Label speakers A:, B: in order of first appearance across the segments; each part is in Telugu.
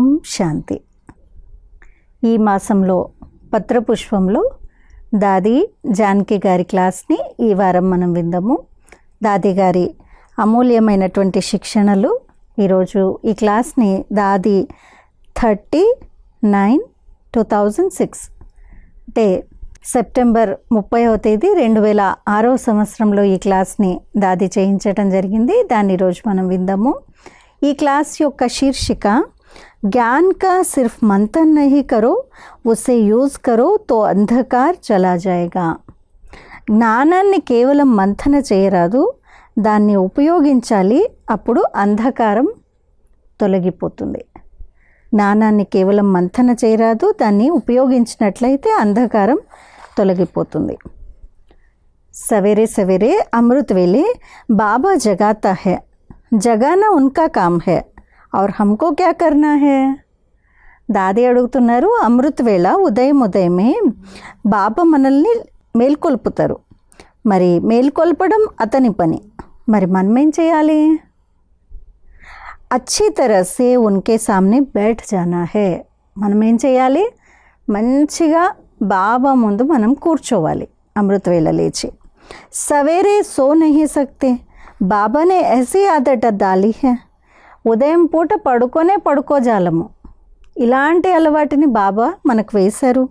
A: ఓం శాంతి. ఈ మాసంలో పత్రపుష్పంలో దాది జానకి గారి క్లాస్ని ఈ వారం మనం విందాము. దాది గారి అమూల్యమైనటువంటి శిక్షణలు ఈరోజు ఈ క్లాస్ని దాది thirty nine two thousand six అంటే సెప్టెంబర్ ముప్పైవ తేదీ రెండు వేల ఆరవ సంవత్సరంలో ఈ క్లాస్ని దాది చేయించడం జరిగింది. దాన్ని ఈరోజు మనం విందాము. ఈ క్లాస్ యొక్క శీర్షిక ज्ञान का सिर्फ मंथन नहीं करो उसे यूज़ करो तो अंधकार चला जाएगा జ్ఞానాన్ని కేవలం మంథన చేయరాదు దాన్ని ఉపయోగించాలి అప్పుడు అంధకారం తొలగిపోతుంది జ్ఞానాన్ని కేవలం మంథన చేయరాదు దాన్ని ఉపయోగించినట్లయితే అంధకారం తొలగిపోతుంది सवेरे सवेरे अमृत वेले बाबा जगाता है जगाना उनका काम है और हमको क्या करना है దాది అడుగుతున్నారు అమృత్ వేళ ఉదయం ఉదయమే బాబా మనల్ని మేల్కొల్పుతారు మరి మేల్కొల్పడం అతని పని మరి మనం ఏం చేయాలి అచ్చి तरह से उनके सामने बैठ जाना है మనం ఏం చేయాలి మంచిగా బాబా ముందు మనం కూర్చోవాలి అమృతవేళ లేచి సవేరే సో నహీ సక్తే బాబానే ऐसी आदत डाली है ఉదయం పూట పడుకొనే పడుకోజాలము ఇలాంటి అలవాటుని బాబా మనకు వేశారు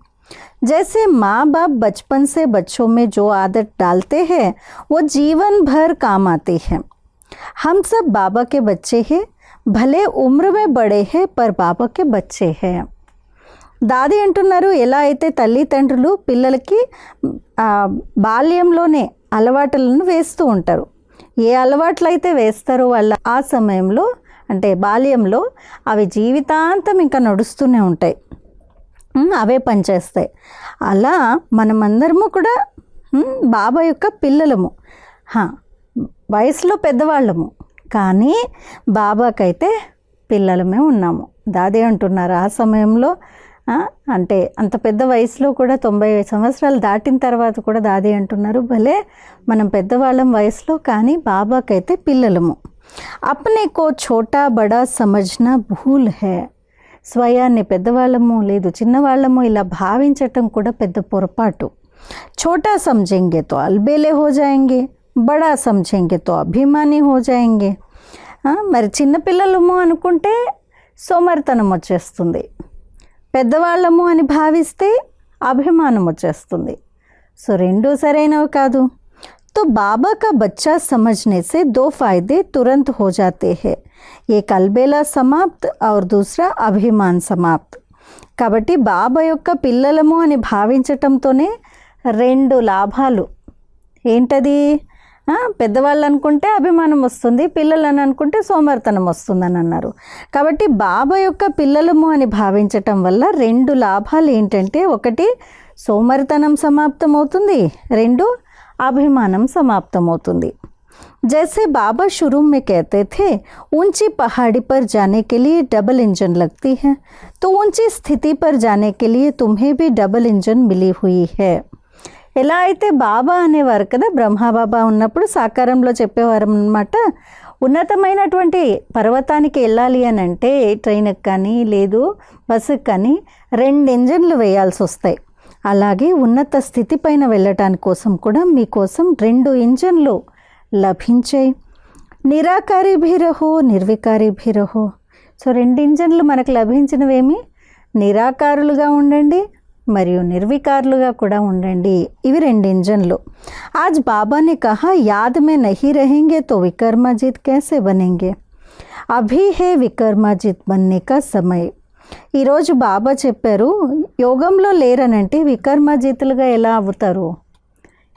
A: जैसे माँ बाप बचपन से बच्चों में जो आदत डालते हैं वो जीवन भर काम आते हैं हम सब बाबा के बच्चे हैं भले उम्र में बड़े हैं पर बाबा के बच्चे हैं దాది అంటున్నారు ఎలా అయితే తల్లిదండ్రులు పిల్లలకి ఆ, బాల్యంలోనే అలవాట్లను వేస్తూ ఉంటారు ఏ అలవాట్లు అయితే వేస్తారో వాళ్ళ ఆ సమయంలో అంటే బాల్యంలో అవి జీవితాంతం ఇంకా నడుస్తూనే ఉంటాయి. అవే పనిచేస్తాయి. అలా మనమందరము కూడా బాబా యొక్క పిల్లలము. వయసులో పెద్దవాళ్ళము. కానీ బాబాకైతే పిల్లలమే ఉన్నాము. దాదే అంటున్నారు ఆ సమయంలో అంటే అంత పెద్ద వయసులో కూడా తొంభై సంవత్సరాలు దాటిన తర్వాత కూడా దాదే అంటున్నారు. భలే మనం పెద్దవాళ్ళం వయసులో కానీ బాబాకైతే పిల్లలము. అప్నే కో ఛోటా బడా సమజ్నా భూల్ హే స్వయాన్ని పెద్దవాళ్ళము లేదు చిన్నవాళ్ళము ఇలా భావించటం కూడా పెద్ద పొరపాటు ఛోటా సమజెంగే తో అల్బేలే హో బడా సమజెంగే తో అభిమాని హో మరి చిన్నపిల్లలము అనుకుంటే సోమరితనం వచ్చేస్తుంది పెద్దవాళ్ళము అని భావిస్తే అభిమానం వచ్చేస్తుంది సో రెండూ సరైనవి కాదు तो बाबा का बच्चा समझने से दो फायदे तुरंत हो जाते हैं एक अलबेला समाप्त और दूसरा అభిమాన్ సమాప్త్ కాబట్టి బాబా యొక్క పిల్లలము అని భావించటంతోనే రెండు లాభాలు ఏంటది ఆ, పెద్దవాళ్ళు అనుకుంటే అభిమానం వస్తుంది పిల్లలని అనుకుంటే సోమర్తనం వస్తుందని అన్నారు కాబట్టి బాబా యొక్క పిల్లలము అని భావించటం వల్ల రెండు లాభాలు ఏంటంటే ఒకటి సోమరితనం సమాప్తమవుతుంది రెండు అభిమానం సమాప్తమవుతుంది जैसे बाबा शुरू में कहते थे ऊंची पहाड़ी पर जाने के लिए डबल इंजन लगती है तो ऊंची स्थिति पर जाने के लिए तुम्हें भी डबल इंजन मिली हुई है ఎలా అయితే బాబా అనేవారు కదా బ్రహ్మబాబా ఉన్నప్పుడు సాకారంలో చెప్పేవారు అనమాట ఉన్నతమైనటువంటి పర్వతానికి వెళ్ళాలి అని అంటే ట్రైన్కి కానీ లేదు బస్సుకి కానీ రెండు ఇంజన్లు వేయాల్సి వస్తాయి అలాగే ఉన్నత స్థితి పైన వెళ్ళటాని కోసం కూడా మీకోసం రెండు ఇంజన్లు లభించే నిరాకారి భీరహు నిర్వికారి భీరహు. సో రెండు ఇంజన్లు మనకు లభించినవేమి? నిరాకారులుగా ఉండండి మరియు నిర్వికారులుగా కూడా ఉండండి. ఇవి రెండు ఇంజన్లు. ఆజ్ బాబాని కహా యాద్ మే నహీ తో వికర్మాజిత్ కేసే బనింగే? అభి హే వికర్మాజిత్ బన్నే కా సమయ్. ఈరోజు బాబా చెప్పారు యోగంలో లేరనంటే వికర్మాజితులుగా ఎలా అవుతారు?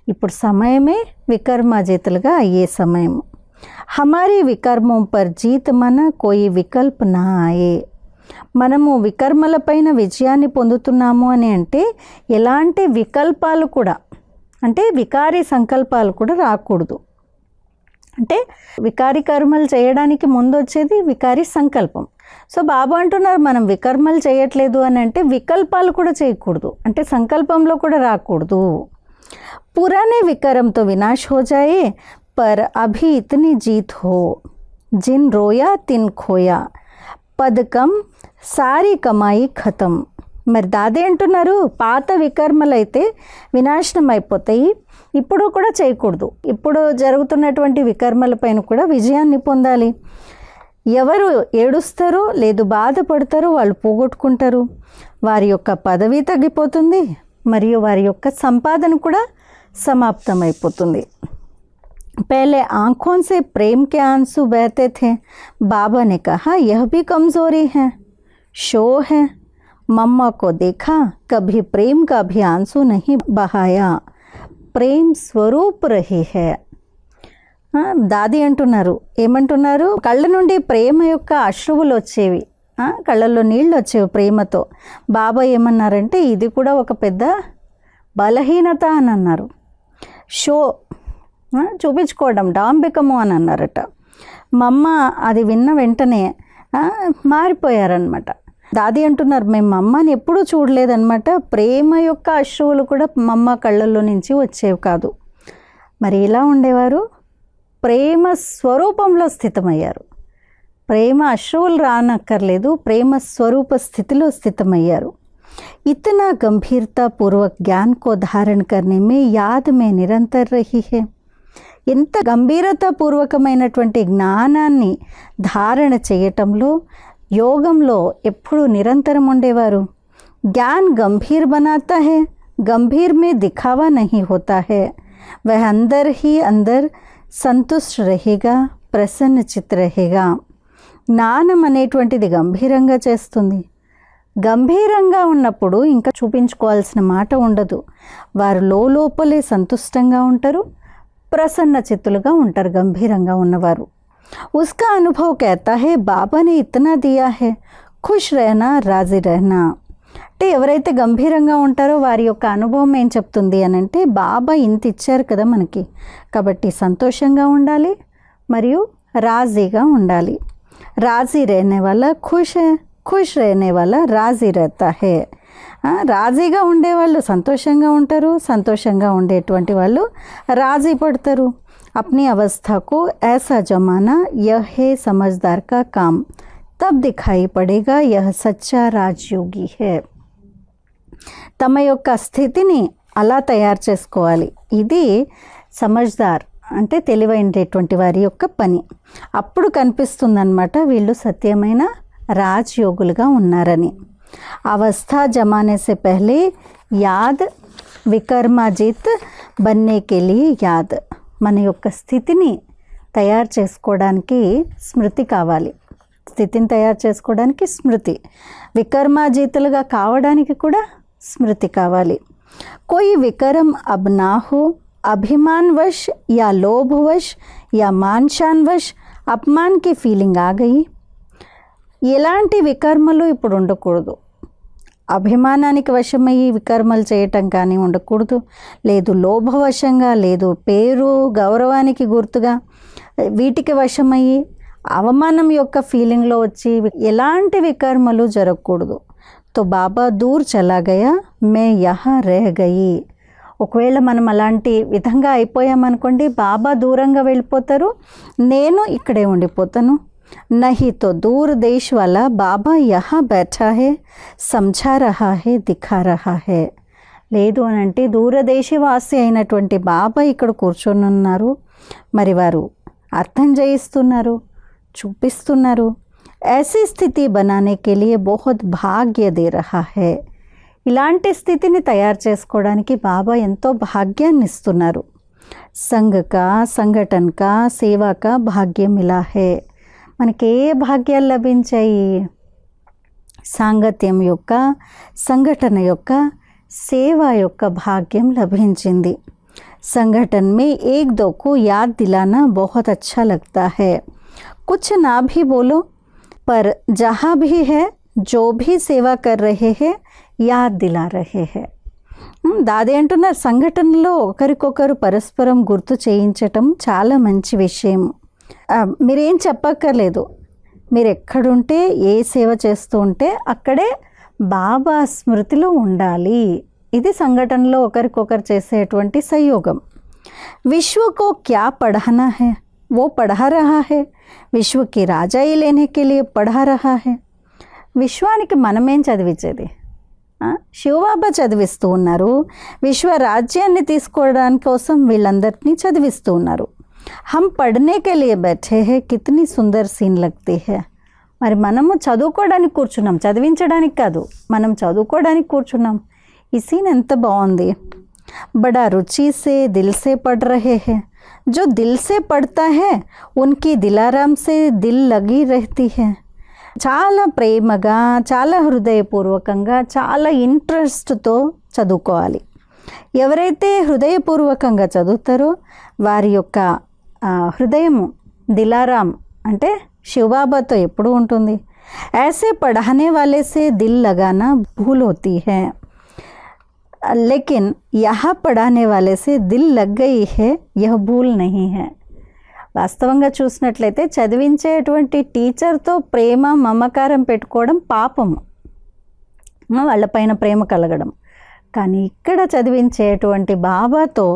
A: ఇప్పుడు సమయమే వికర్మాజితులుగా అయ్యే సమయం. హమారీ వికర్మం పర్ జీత్ మన కోయి వికల్ప్ నా ఆయే మనము వికర్మలపైన విజయాన్ని పొందుతున్నాము అని అంటే ఎలాంటి వికల్పాలు కూడా అంటే వికారి సంకల్పాలు కూడా రాకూడదు. అంటే వికారి కర్మలు చేయడానికి ముందు వచ్చేది వికారి సంకల్పం. సో బాబు అంటున్నారు మనం వికర్మలు చేయట్లేదు అని అంటే వికల్పాలు కూడా చేయకూడదు. అంటే సంకల్పంలో కూడా రాకూడదు. పురానే వికారంతో వినాశ్ హోజాయే పర్ అభి ఇతని జీత్ హో జిన్ రోయా తిన్ ఖోయా పథకం సారీ కమాయి ఖతం. మరి దాదే అంటున్నారు పాత వికర్మలైతే వినాశనం అయిపోతాయి ఇప్పుడు కూడా చేయకూడదు ఇప్పుడు జరుగుతున్నటువంటి వికర్మల పైన కూడా విజయాన్ని పొందాలి ఎవరు ఏడుస్తారో లేదు బాధపడతారో వాళ్ళు పోగొట్టుకుంటారు వారి యొక్క పదవి తగ్గిపోతుంది మరియు వారి యొక్క సంపాదన కూడా సమాప్తమైపోతుంది पहले आंखों से प्रेम के आंसू बहते थे बाबा ने कहा यह भी कमज़ोरी है शो है मम्मा को देखा कभी प्रेम का भी आंसू नहीं बहाया ప్రేమ్ స్వరూప్ రహి హే. దాది అంటున్నారు. ఏమంటున్నారు? కళ్ళ నుండి ప్రేమ యొక్క అశ్రువులు వచ్చేవి. కళ్ళల్లో నీళ్ళు వచ్చేవి ప్రేమతో. బాబా ఏమన్నారంటే ఇది కూడా ఒక పెద్ద బలహీనత అని అన్నారు. షో చూపించుకోవడం డాంబికము అని అన్నారట. మా అమ్మ అది విన్న వెంటనే మారిపోయారనమాట దాది అంటున్నారు మేము మా అమ్మని ఎప్పుడూ చూడలేదన్నమాట ప్రేమ యొక్క అశ్రువులు కూడా మా అమ్మ కళ్ళల్లో నుంచి వచ్చేవి కాదు మరి ఇలా ఉండేవారు ప్రేమ స్వరూపంలో స్థితమయ్యారు ప్రేమ అశ్రువులు రానక్కర్లేదు ప్రేమ స్వరూప స్థితిలో స్థితమయ్యారు इतना गंभीरता पूर्वक ज्ञान को धारण करने में याद में निरंतर रही है ఎంత గంభీరతాపూర్వకమైనటువంటి జ్ఞానాన్ని ధారణ చేయటంలో యోగంలో ఎప్పుడు నిరంతరం ఉండేవారు ज्ञान गंभीर बनाता है गंभीर में दिखावा नहीं होता है वह अंदर ही अंदर संतुष्ट रहेगा ప్రసన్న చిత్ रहेगा జ్ఞానం అనేటువంటిది గంభీరంగా చేస్తుంది గంభీరంగా ఉన్నప్పుడు ఇంకా చూపించుకోవాల్సిన మాట ఉండదు వారు లోపలే సంతుష్టంగా ఉంటారు ప్రసన్న చిత్తులుగా ఉంటారు గంభీరంగా ఉన్నవారు उसका अनुभव कहता है बाबा ने इतना दिया है खुश रहना राजी रहना అంటే ఎవరైతే గంభీరంగా ఉంటారో వారి యొక్క అనుభవం ఏం చెప్తుంది అని అంటే బాబా ఇంత ఇచ్చారు కదా మనకి కాబట్టి సంతోషంగా ఉండాలి మరియు రాజీగా ఉండాలి రాజీ रहने वाला खुश है खुश रहने वाला రాజీ रहता है ఆ, రాజీగా ఉండేవాళ్ళు సంతోషంగా ఉంటారు సంతోషంగా ఉండేటువంటి వాళ్ళు రాజీ పడతారు अपनी अवस्था को ऐसा जमाना यह है समझदार का काम तब दिखाई पड़ेगा यह सच्चा राजयोगी है తమ యొక్క స్థితిని అలా తయారు చేసుకోవాలి ఇది సమజ్దార్ అంటే తెలివైనటువంటి వారి యొక్క పని అప్పుడు కనిపిస్తుందన్నమాట వీళ్ళు సత్యమైన రాజయోగులుగా ఉన్నారని అవస్థ జమానే సే పహలే యాద్ వికర్మాజిత్ బన్నే కే లియే యాద్ మన యొక్క స్థితిని తయారు చేసుకోవడానికి స్మృతి కావాలి స్థితిని తయారు చేసుకోవడానికి స్మృతి వికర్మాజీతులుగా కావడానికి కూడా స్మృతి కావాలి कोई विक्रम अब ना हो अभिमानवश या लोभवश या मानशानवश अपमान की फीलिंग आ गई ఎలాంటి వికర్మలు ఇప్పుడు ఉండకూడదు అభిమానానికి వశమయ్యి వికర్మలు చేయటం కానీ ఉండకూడదు. లేదు లోభవశంగా లేదు పేరు గౌరవానికి గుర్తుగా వీటికి వశమయ్యి అవమానం యొక్క ఫీలింగ్లో వచ్చి ఎలాంటి వికర్మలు జరగకూడదు. తో బాబా దూర్ చలా గయా మే యహా రెహ ఒకవేళ మనం అలాంటి విధంగా అయిపోయామనుకోండి బాబా దూరంగా వెళ్ళిపోతారు నేను ఇక్కడే ఉండిపోతాను. नहीं तो दूर देश वाला बाबा यहाँ बैठा है समझा रहा है दिखा रहा है లేదు అని అంటే దూరదేశవాసి అయినటువంటి బాబా ఇక్కడ కూర్చొని ఉన్నారు మరి వారు అర్థం చేయిస్తున్నారు చూపిస్తున్నారు ऐसी స్థితి बनाने के लिए बहुत భాగ్య దే రహా హే ఇలాంటి స్థితిని తయారు చేసుకోవడానికి బాబా ఎంతో భాగ్యాన్ని ఇస్తున్నారు సంఘ కా సంఘటన కా సేవా కా భాగ్యం ఇలా హే మనకి ఏ భాగ్యాలు లభించాయి సాంగత్యం యొక్క సంఘటన యొక్క సేవ యొక్క భాగ్యం లభించింది संगठन में एक दो को याद दिलाना बहुत अच्छा लगता है कुछ ना भी बोलो पर जहाँ भी है जो भी सेवा कर रहे हैं याद दिला रहे हैं ఉమ్, దాది అంటున్నారు సంఘటనలో ఒకరికొకరు పరస్పరం గుర్తు చేయించటం చాలా మంచి విషయం ఆ, మీరేం చెప్పక్కర్లేదు. మీరు ఎక్కడుంటే ఏ సేవ చేస్తూ ఉంటే అక్కడే బాబా స్మృతిలో ఉండాలి. ఇది సంఘటనలో ఒకరికొకరు చేసేటువంటి సంయోగం. విశ్వకో క్యా పడహనా హే? ఓ పఢా రహా హే. విశ్వకి రాజాయి లేనికెళ్ళి లియే రహా హే. విశ్వానికి మనమేం చదివించేది శివబాబా చదివిస్తూ ఉన్నారు. విశ్వరాజ్యాన్ని తీసుకోవడానికి కోసం వీళ్ళందరినీ చదివిస్తూ ఉన్నారు. हम पढ़ने के लिए बैठे हैं कितनी सुंदर सीन మరి మనము చదువుకోవడానికి కూర్చున్నాం చదివించడానికి కాదు మనం చదువుకోవడానికి కూర్చున్నాం. ఈ సీన్ ఎంత బాగుంది. బడా రుచిసే దిల్సే పడ్ రహే హే. जो दिल से पड़ता है उनकी दिलाराम से दिल लगी చాలా ప్రేమగా చాలా హృదయపూర్వకంగా చాలా ఇంట్రెస్ట్తో చదువుకోవాలి. ఎవరైతే హృదయపూర్వకంగా చదువుతారో వారి యొక్క హృదయము దిలారాం అంటే శివబాబాతో ఎప్పుడు ఉంటుంది ऐसे पढ़ाने वाले से दिल लगाना भूल होती है लेकिन यहाँ पढ़ाने वाले से दिल लग गई है यह भूल नहीं है వాస్తవంగా చూసినట్లయితే చదివించేటువంటి టీచర్తో ప్రేమ మమకారం పెట్టుకోవడం పాపము ఆ, వాళ్ళపైన ప్రేమ కలగడం కానీ ఇక్కడ చదివించేటువంటి బాబాతో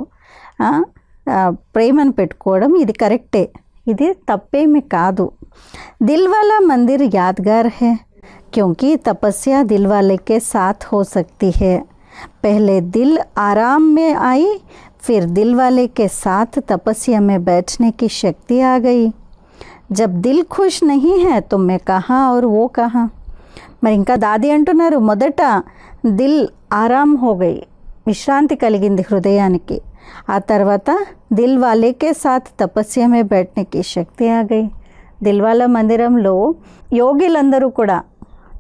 A: ఆ, ఆ, ప్రేమను పెట్టుకోవడం ఇది కరెక్టే ఇది తప్పేమి కాదు దిల్ వాలా మందిర్ యాదగార్ है क्योंकि तपस्या दिल वाले के साथ हो सकती है पहले दिल आराम में आई फिर दिल वाले के साथ तपस्या में बैठने की शक्ति आ गई जब दिल खुश नहीं है तो मैं कहाँ और वो कहाँ మరి ఇంకా దాది అంటున్నారు మొదట దిల్ ఆరామ్ హోగయి విశ్రాంతి కలిగింది హృదయానికి ఆ తర్వాత దిల్ వాలేకే సాత్ తపస్యమే బెట్నికి శక్తి ఆగయి దిల్వాల మందిరంలో యోగిలందరూ కూడా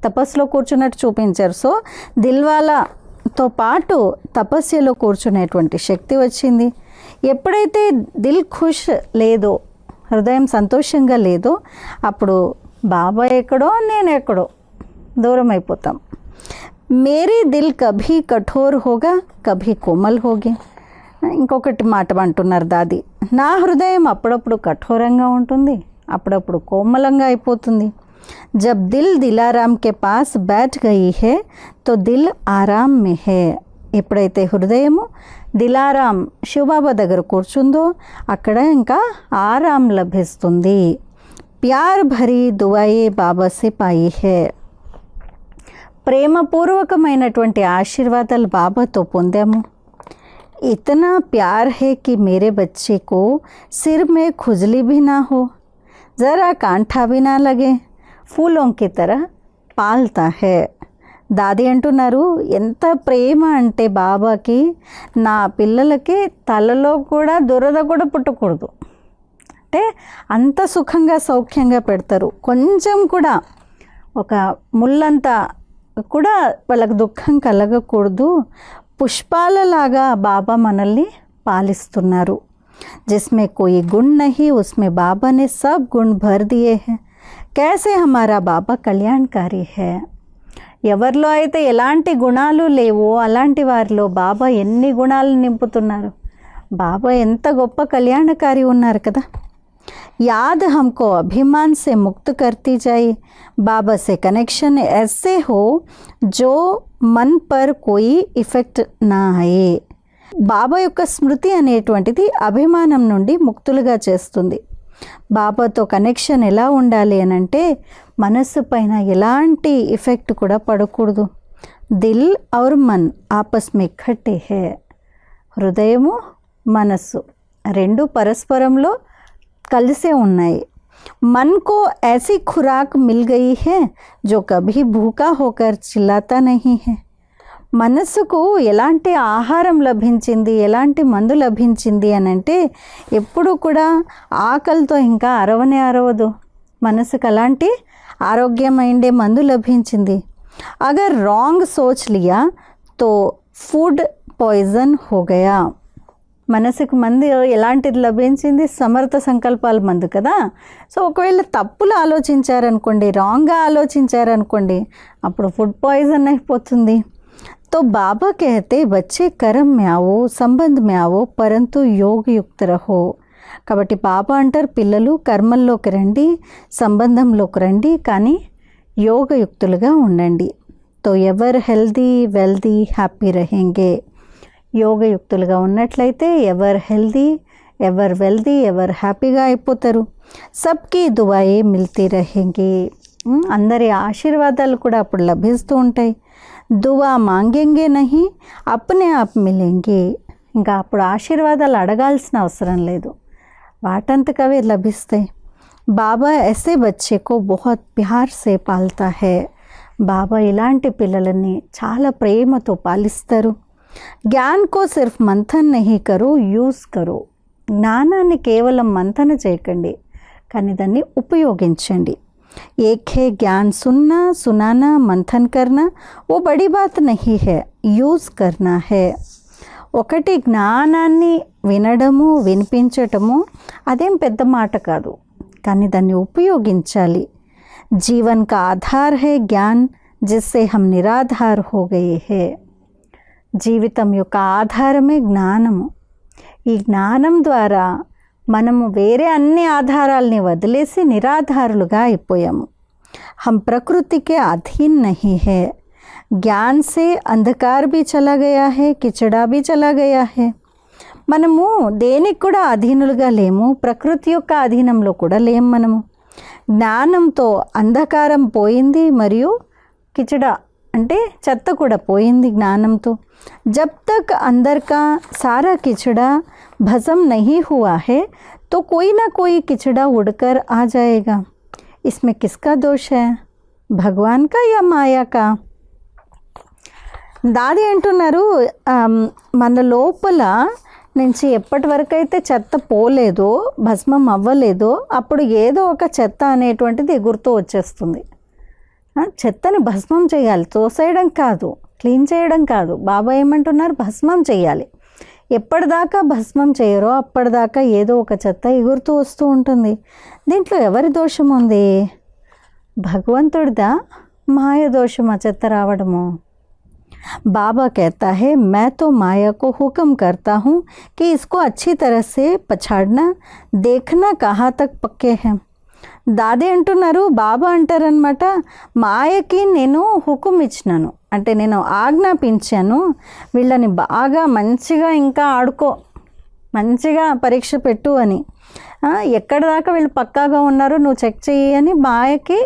A: తపస్సులో కూర్చున్నట్టు చూపించారు. సో దిల్వాలాతో పాటు తపస్యలో కూర్చునేటువంటి శక్తి వచ్చింది. ఎప్పుడైతే దిల్ ఖుష్ లేదో హృదయం సంతోషంగా లేదో అప్పుడు బాబా ఎక్కడో నేను ఎక్కడో దూరం అయిపోతాం. మేరీ దిల్ కభీ కఠోర్ హోగా కభీ కోమల్ హోగి. ఇంకొకటి మాట అంటున్నారు దాది. నా హృదయం అప్పుడప్పుడు కఠోరంగా ఉంటుంది అప్పుడప్పుడు కోమలంగా అయిపోతుంది. జబ్ దిల్ దిలారాం కే పాస్ బ్యాట్ గయి హే తో దిల్ ఆరామ్ మే హే. ఎప్పుడైతే హృదయము దిలారాం శివబాబా దగ్గర కూర్చుందో అక్కడ ఇంకా ఆరాం లభిస్తుంది. ప్యార్ భరీ దువాయే బాబా సిపాయి హే. ప్రేమపూర్వకమైనటువంటి ఆశీర్వాదాలు బాబాతో పొందాము. इतना प्यार है कि मेरे बच्चे को सिर में खुजली भी ना हो ज़रा कांठा भी ना लगे फूलों की तरह పాల్తా హే దాది అంటున్నారు ఎంత ప్రేమ అంటే బాబాకి నా పిల్లలకి తలలో కూడా దురద కూడా పుట్టకూడదు అంటే అంత సుఖంగా సౌఖ్యంగా పెడతారు కొంచెం కూడా ఒక ముళ్ళంతా కూడా వాళ్ళకి దుఃఖం కలగకూడదు పుష్పాలలాగా బాబా మనల్ని పాలిస్తున్నారు जिसमें कोई गुण नहीं उसमें बाबा ने सब गुण भर दिए हैं कैसे हमारा బాబా కళ్యాణకారి है ఎవరిలో అయితే ఎలాంటి గుణాలు లేవో అలాంటి వారిలో బాబా ఎన్ని గుణాలు నింపుతున్నారు బాబా ఎంత గొప్ప కళ్యాణకారి ఉన్నారు కదా याद हमको अभिमान से मुक्त करती जाए बाबा से कनेक्शन ऐसे हो जो మన్ పర్ కోయి ఇఫెక్ట్ నా అయ్యే బాబా యొక్క స్మృతి అనేటువంటిది అభిమానం నుండి ముక్తులుగా చేస్తుంది. బాబాతో కనెక్షన్ ఎలా ఉండాలి అని అంటే మనస్సు పైన ఎలాంటి ఎఫెక్ట్ కూడా పడకూడదు. దిల్ ఔర్ మన్ ఆపస్మి కట్టి హే. హృదయము మనస్సు రెండు పరస్పరంలో కలిసే ఉన్నాయి. मन को ऐसी खुराक मिल गई है जो कभी भूखा होकर चिल्लाता नहीं है మనస్సుకు ఎలాంటి ఆహారం లభించింది ఎలాంటి మందు లభించింది అని అంటే ఎప్పుడు కూడా ఆకలితో ఇంకా అరవనే అరవదు మనసుకు అలాంటి ఆరోగ్యమైండే మందు లభించింది అగర్ రాంగ్ సోచ్ లియా తో ఫుడ్ పాయిజన్ హో గయా మనసుకు మంది ఎలాంటిది లభించింది సమర్థ సంకల్పాల మందు కదా సో ఒకవేళ తప్పులు ఆలోచించారనుకోండి రాంగ్గా ఆలోచించారనుకోండి అప్పుడు ఫుడ్ పాయిజన్ అయిపోతుంది तो बाबा कहते बच्चे कर्म में आओ సంబంధ్ में आओ పరంతు యోగయుక్త రహో కాబట్టి బాబా అంటారు పిల్లలు కర్మల్లోకి రండి సంబంధంలోకి రండి కానీ యోగయుక్తులుగా ఉండండి తో ఎవరు హెల్దీ వెల్దీ హ్యాపీ రహేంగే యోగయుక్తులుగా ఉన్నట్లయితే ఎవరు హెల్దీ ఎవరు వెల్దీ ఎవరు హ్యాపీగా అయిపోతారు. సబ్కి దువాయే మిల్తీ రహింగి అందరి ఆశీర్వాదాలు కూడా అప్పుడు లభిస్తూ ఉంటాయి. దువా మాంగెంగే నహి అప్పునే ఆప్ మిలింగి. ఇంకా అప్పుడు ఆశీర్వాదాలు అడగాల్సిన అవసరం లేదు. వాటంతకవే లభిస్తాయి. బాబా ఎసే బచ్చేకో బహుత్ ప్యార్ సే పాల్తా హే. బాబా ఇలాంటి పిల్లలని చాలా ప్రేమతో పాలిస్తారు. జ్ఞాన్ కో సిర్ఫ్ మంథన్ నహి కరో యూస్ కరో జ్ఞానాన్ని కేవలం మంథన చేయకండి కానీ దాన్ని ఉపయోగించండి एक है ज्ञान सुनना सुनाना मंथन करना वो बड़ी बात नहीं है యూజ్ करना है ఒకటి జ్ఞానాన్ని వినడము వినిపించటము అదేం పెద్ద మాట కాదు కానీ దాన్ని ఉపయోగించాలి జీవన్ కా ఆధార్ హే జ్ఞాన్ జిస్సే హమ్ నిరాధార్ హో గయే హే జీవితం యొక్క ఆధారమే జ్ఞానము. ఈ జ్ఞానం ద్వారా మనము వేరే అన్ని ఆధారాల్ని వదిలేసి నిరాధారులుగా అయిపోయాము. హం ప్రకృతికే అధీన్ నహి హే. జ్ఞాన్ సే అంధకార్ బి చలాగయా హే కిచడా బి చలాగయా హే. మనము దేనికి కూడా అధీనులుగా లేము ప్రకృతి యొక్క అధీనంలో కూడా లేము మనము. జ్ఞానంతో అంధకారం పోయింది మరియు కిచడా అంటే చెత్త కూడా పోయింది జ్ఞానంతో. జబ్ తక్ అందరికా సారా కిచడా భసం నహి హువా హే తో కోయి నా కోయి కిచడా ఉడకర్ ఆ జాయేగా. ఇస్మే కిస్కా దోష హే? భగవాన్ కా యా మాయా కా? దాది అంటున్నారు మన లోపల నుంచి ఎప్పటి వరకు అయితే చెత్త పోలేదో భస్మం అవ్వలేదో అప్పుడు ఏదో ఒక చెత్త అనేటువంటిది ఎగురుతూ వచ్చేస్తుంది. చెత్తని భస్మం చేయాలి తోసేయడం కాదు క్లీన్ చేయడం కాదు బాబా ఏమంటున్నారు భస్మం చేయాలి ఎప్పటిదాకా భస్మం చేయరో అప్పటిదాకా ఏదో ఒక చెత్త ఎగురుతూ వస్తూ ఉంటుంది దీంట్లో ఎవరి దోషం ఉంది భగవంతుడిదా మాయ దోషం ఆ చెత్త రావడము बाबा कहता है मैं तो माया को हुक्म करता हूँ कि इसको अच्छी तरह से पछाड़ना देखना कहाँ तक पक्के हैं దాది అంటున్నారు బాబా అంటారనమాట మాయకి నేను హుకుం ఇచ్చినాను అంటే నేను ఆజ్ఞాపించాను వీళ్ళని బాగా మంచిగా ఇంకా ఆడుకో మంచిగా పరీక్ష పెట్టు అని ఆ, ఎక్కడ దాకా వీళ్ళు పక్కాగా ఉన్నారో నువ్వు చెక్ చెయ్యి అని మాయకి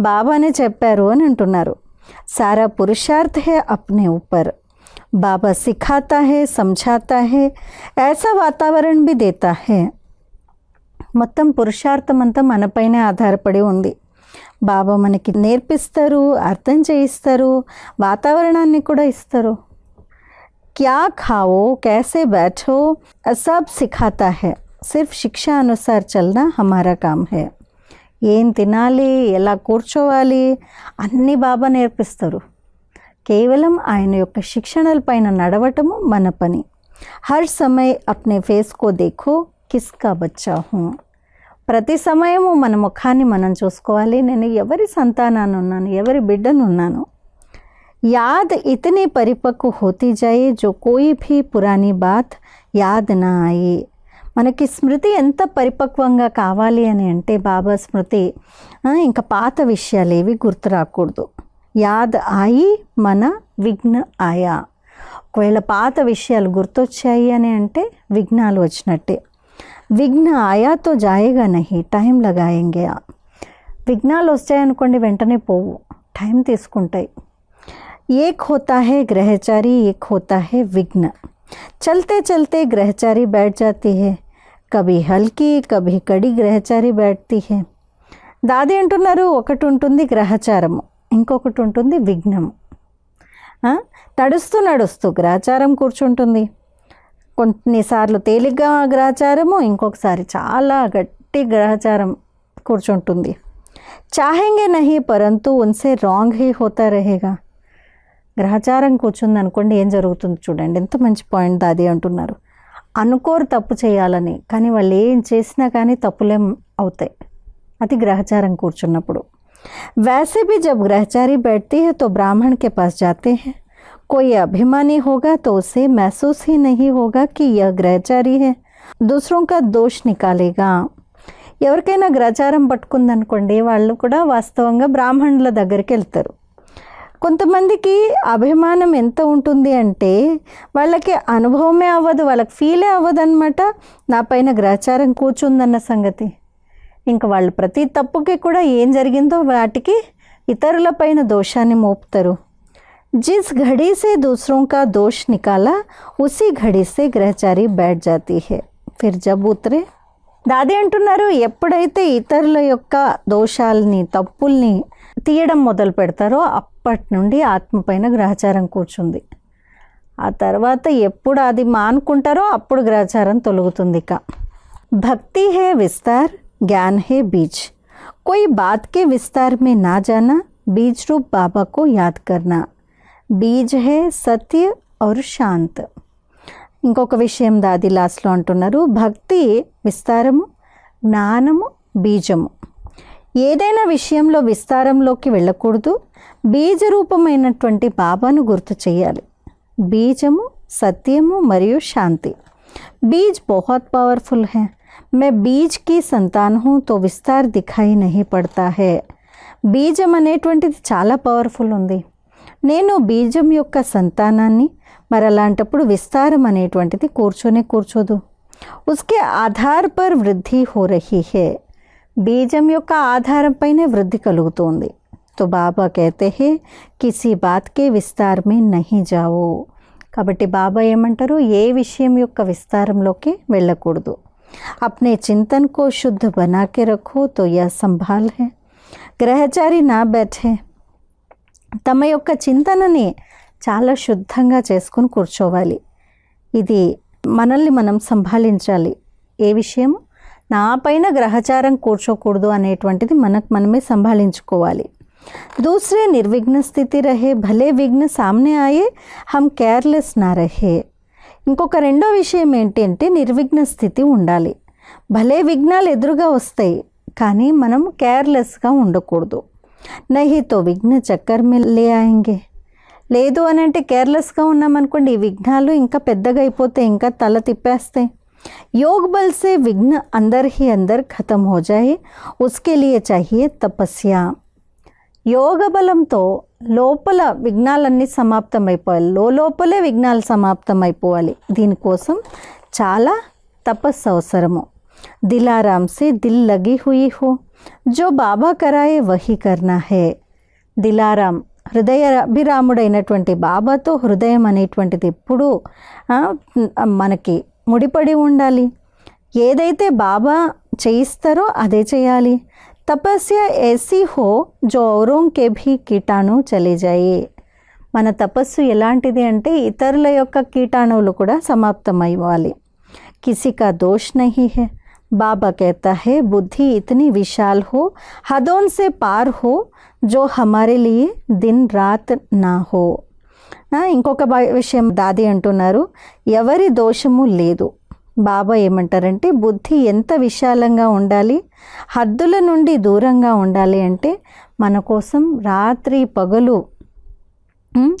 A: బాబానే చెప్పారు అని అంటున్నారు सारा पुरुषार्थ है अपने ऊपर बाबा सिखाता है समझाता है ऐसा वातावरण भी देता है మొత్తం పురుషార్థం అంతా మనపైనే ఆధారపడి ఉంది బాబా మనకి నేర్పిస్తారు అర్థం చేయిస్తారు వాతావరణాన్ని కూడా ఇస్తారు क्या खाओ कैसे बैठो सब सिखाता है सिर्फ शिक्षा अनुसार चलना हमारा काम है ఏం తినాలి ఎలా కూర్చోవాలి అన్నీ బాబా నేర్పిస్తారు కేవలం ఆయన యొక్క శిక్షణల పైన నడవటము మన పని her సమయ్ Apne face co Dekho కిస్కా Bachcha who ప్రతి సమయము మన ముఖాన్ని మనం చూసుకోవాలి నేను ఎవరి సంతానాన్ని ఉన్నాను ఎవరి బిడ్డను ఉన్నాను याद इतनी परिपक्व होती जाए जो कोई भी पुरानी बात యాద్ నా ఆయి మనకి స్మృతి ఎంత పరిపక్వంగా కావాలి అని అంటే బాబా స్మృతి ఆ, ఇంకా పాత విషయాలు ఏవి గుర్తు రాకూడదు యాద్ ఆయి మన విఘ్న ఆయా ఒకవేళ పాత విషయాలు గుర్తొచ్చాయి అని అంటే విఘ్నాలు వచ్చినట్టే విఘ్న ఆయాతో జాయేగా నహి టైం లగాయంగే విఘ్నాలు వచ్చాయనుకోండి వెంటనే పోవు టైం తీసుకుంటాయి एक होता है ग्रहचारी एक होता है विघ्न चलते चलते ग्रहचारी बैठ जाती है कभी हल्की कभी कड़ी గ్రహచారి बैठती है దాది అంటున్నారు ఒకటి ఉంటుంది గ్రహచారము ఇంకొకటి ఉంటుంది విఘ్నము ఆ, నడుస్తూ నడుస్తూ గ్రహచారం కూర్చుంటుంది కొన్నిసార్లు తేలిగ్గా గ్రహచారము ఇంకొకసారి చాలా గట్టి గ్రహచారం కూర్చుంటుంది చాహెంగే నహి పరంతు ఉన్సే రాంగ్ హీ హోతా రహేగా గ్రహచారం కూర్చుంది అనుకోండి ఏం జరుగుతుంది చూడండి ఎంత మంచి పాయింట్ దాది అంటున్నారు అనుకోరు తప్పు చేయాలని కానీ వాళ్ళు ఏం చేసినా కానీ తప్పులేం అవుతాయి అది గ్రహచారం కూర్చున్నప్పుడు वैसे भी जब ग्रहचारी बैठती है तो ब्राह्मण के पास जाते हैं कोई अभिमानी होगा तो उसे महसूस ही नहीं होगा कि यह ग्रहचारी है दूसरों का दोष निकालेगा ఎవరికైనా గ్రహచారం పట్టుకుందనుకోండి వాళ్ళు కూడా వాస్తవంగా బ్రాహ్మణుల దగ్గరికి వెళ్తారు కొంతమందికి అభిమానం ఎంత ఉంటుంది అంటే వాళ్ళకి అనుభవమే అవ్వదు వాళ్ళకి ఫీలే అవ్వదు అనమాట నా పైన గ్రహచారం కూర్చుందన్న సంగతి ఇంకా వాళ్ళు ప్రతి తప్పుకి కూడా ఏం జరిగిందో వాటికి ఇతరులపైన దోషాన్ని మోపుతారు जिस घड़ी से दूसरों का दोष निकाला उसी घड़ी से ग्रहचारी बैठ जाती है फिर जब उतरे దాది అంటున్నారు ఎప్పుడైతే ఇతరుల యొక్క దోషాలని తప్పుల్ని తీయడం మొదలు పెడతారో అప్పటి నుండి ఆత్మ పైన గ్రహచారం కూర్చుంది ఆ తర్వాత ఎప్పుడు అది మానుకుంటారో అప్పుడు గ్రహచారం తొలగుతుంది ఇక భక్తి హే విస్తార్ జ్ఞాన్ హే బీజ్ कोई बात के विस्तार में ना जाना बीज रूप बाबा को याद करना బీజ్ హే సత్య ఔర్ శాంత్. ఇంకొక విషయం దాది లాస్ట్లో అంటున్నారు భక్తి విస్తారము జ్ఞానము బీజము. ఏదైనా విషయంలో విస్తారంలోకి వెళ్ళకూడదు బీజ రూపమైనటువంటి బాబాను గుర్తు చేయాలి. బీజము సత్యము మరియు శాంతి. బీజ్ బహుత్ పవర్ఫుల్ హే. మే బీజ్కి సంతాన్ హూ తో విస్తార్ దిఖాయి నహి పడతా హే. బీజం అనేటువంటిది చాలా పవర్ఫుల్ ఉంది. నేను బీజం యొక్క సంతానాన్ని మరి అలాంటప్పుడు విస్తారం అనేటువంటిది కూర్చొని కూర్చోదు ఉస్కే ఆధార్ పర్ వృద్ధి హో రహీ హే బీజం యొక్క ఆధారంపైనే వృద్ధి కలుగుతుంది తో బాబా कहते हैं किसी बात के विस्तार में नहीं जाओ కాబట్టి బాబా ఏమంటారు ఏ విషయం యొక్క విస్తారంలోకి వెళ్ళకూడదు अपने चिंतन को शुद्ध बना के रखो तो यह संभाल है గ్రహచారి నా बैठे తమ యొక్క చింతనని చాలా శుద్ధంగా చేసుకుని కూర్చోవాలి ఇది మనల్ని మనం సంభాళించాలి ఏ విషయం నా పైన గ్రహచారం కూర్చోకూడదు అనేటువంటిది మనకు మనమే సంభాళించుకోవాలి दूसरे निर्विघ्न स्थिति रहे भले विघ्न सामने आए हम కేర్లెస్ నా రహే ఇంకొక రెండో విషయం ఏంటి అంటే నిర్విఘ్న స్థితి ఉండాలి భలే విఘ్నాలు ఎదురుగా వస్తాయి కానీ మనం కేర్లెస్గా ఉండకూడదు నహితో విఘ్న చక్కర్ లే ఆయంగే లేదు అని అంటే కేర్లెస్గా ఉన్నామనుకోండి ఈ విఘ్నాలు ఇంకా పెద్దగా అయిపోతే ఇంకా తల తిప్పేస్తాయి योग बल से विघ्न अंदर ही अंदर खत्म हो जाए उसके लिए चाहिए तपस्या యోగ బలంతో లోపల విఘ్నాలన్నీ సమాప్తం అయిపోవాలి లోపలే విఘ్నాలు సమాప్తం అయిపోవాలి దీనికోసం చాలా తపస్సు అవసరము దిలారామ్ సే దిల్ లగి హుయి హో जो బాబా కరాయే వహీ కర్నా హే. దిలారాం హృదయ అభిరాముడైనటువంటి బాబాతో హృదయం అనేటువంటిది ఎప్పుడూ మనకి ముడిపడి ఉండాలి. ఏదైతే బాబా చేయిస్తారో అదే చేయాలి. తపస్య ఏసీ హో జో ఔరోం భీ కీటాణు చలిజాయి. మన తపస్సు ఎలాంటిది అంటే ఇతరుల యొక్క కీటాణువులు కూడా సమాప్తమయ్యాలి కిసికా దోష్ నహి హే. बाबा कहता है बुद्धि इतनी विशाल हो हदों से पार हो जो हमारे लिए दिन रात ना हो ఆ, ఇంకొక బ- విషయం దాది అంటున్నారు ఎవరి దోషము లేదు బాబా ఏమంటారంటే బుద్ధి ఎంత విశాలంగా ఉండాలి హద్దుల నుండి దూరంగా ఉండాలి అంటే మన కోసం రాత్రి పగలు ఉమ్,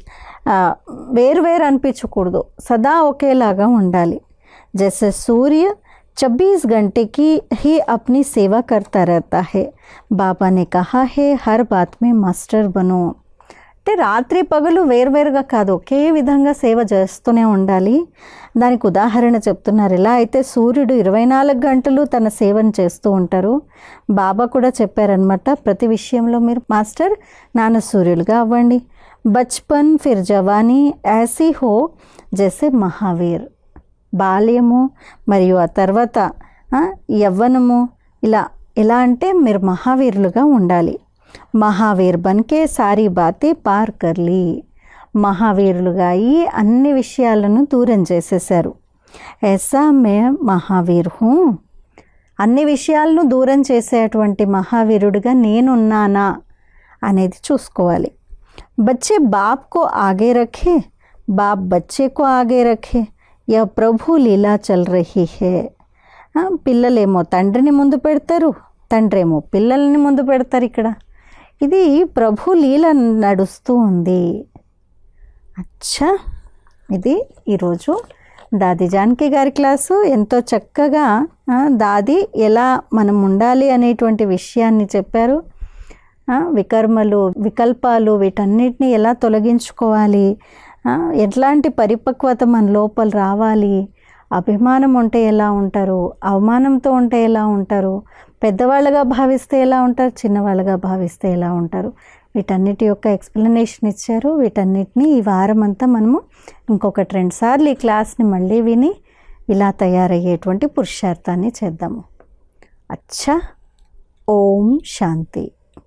A: ఆ, వేరు వేరు అనిపించకూడదు సదా ఒకేలాగా ఉండాలి जैसे सूर्य 24 घंटे की ही अपनी सेवा करता रहता है बाबा ने कहा है हर बात में मास्टर बनो అంటే రాత్రి పగలు వేరువేరుగా కాదు ఒకే విధంగా సేవ చేస్తూనే ఉండాలి దానికి ఉదాహరణ చెప్తున్నారు ఎలా అయితే సూర్యుడు ఇరవై నాలుగు గంటలు తన సేవను చేస్తూ ఉంటారు బాబా కూడా చెప్పారనమాట ప్రతి విషయంలో మీరు మాస్టర్ నాన్న సూర్యులుగా అవ్వండి బచ్పన్ ఫిర్ జవానీ యాసీ హో జైసే మహావీర్ బాల్యము మరియు ఆ తర్వాత యవ్వనము ఇలా ఎలా అంటే మీరు మహావీరులుగా ఉండాలి. మహావీర్ బన్కే సారీ బాతే పార్ కర్లీ మహావీరులుగా అయ్యి అన్ని విషయాలను దూరం చేసేసారు ఎస్సా మే మహావీర్ హూ? అన్ని విషయాలను దూరం చేసేటువంటి మహావీరుడిగా నేనున్నానా అనేది చూసుకోవాలి. బచ్చే బాప్కో ఆగే రఖే బాప్ బచ్చే కో ఆగే రఖే యా ప్రభు లీలా చల్ రహీ హే. పిల్లలేమో తండ్రిని ముందు పెడతారు తండ్రేమో పిల్లల్ని ముందు పెడతారు ఇక్కడ. ఇది ప్రభు లీల నడుస్తూ ఉంది. అచ్చా ఇది ఈరోజు దాది జానకి గారి క్లాసు. ఎంతో చక్కగా దాది ఎలా మనం ఉండాలి అనేటువంటి విషయాన్ని చెప్పారు. వికర్మలు వికల్పాలు వీటన్నిటిని ఎలా తొలగించుకోవాలి ఎట్లాంటి పరిపక్వత మన లోపల రావాలి? అభిమానం ఉంటే ఎలా ఉంటారు? అవమానంతో ఉంటే ఎలా ఉంటారు? పెద్దవాళ్ళుగా భావిస్తే ఎలా ఉంటారు? చిన్నవాళ్ళుగా భావిస్తే ఎలా ఉంటారు? వీటన్నిటి యొక్క ఎక్స్ప్లెనేషన్ ఇచ్చారు. వీటన్నిటిని ఈ వారం అంతా మనము ఇంకొక రెండు సార్లు ఈ క్లాస్ని మళ్ళీ విని ఇలా తయారయ్యేటువంటి పురుషార్థాన్ని చేద్దాము. అచ్చా ఓం శాంతి.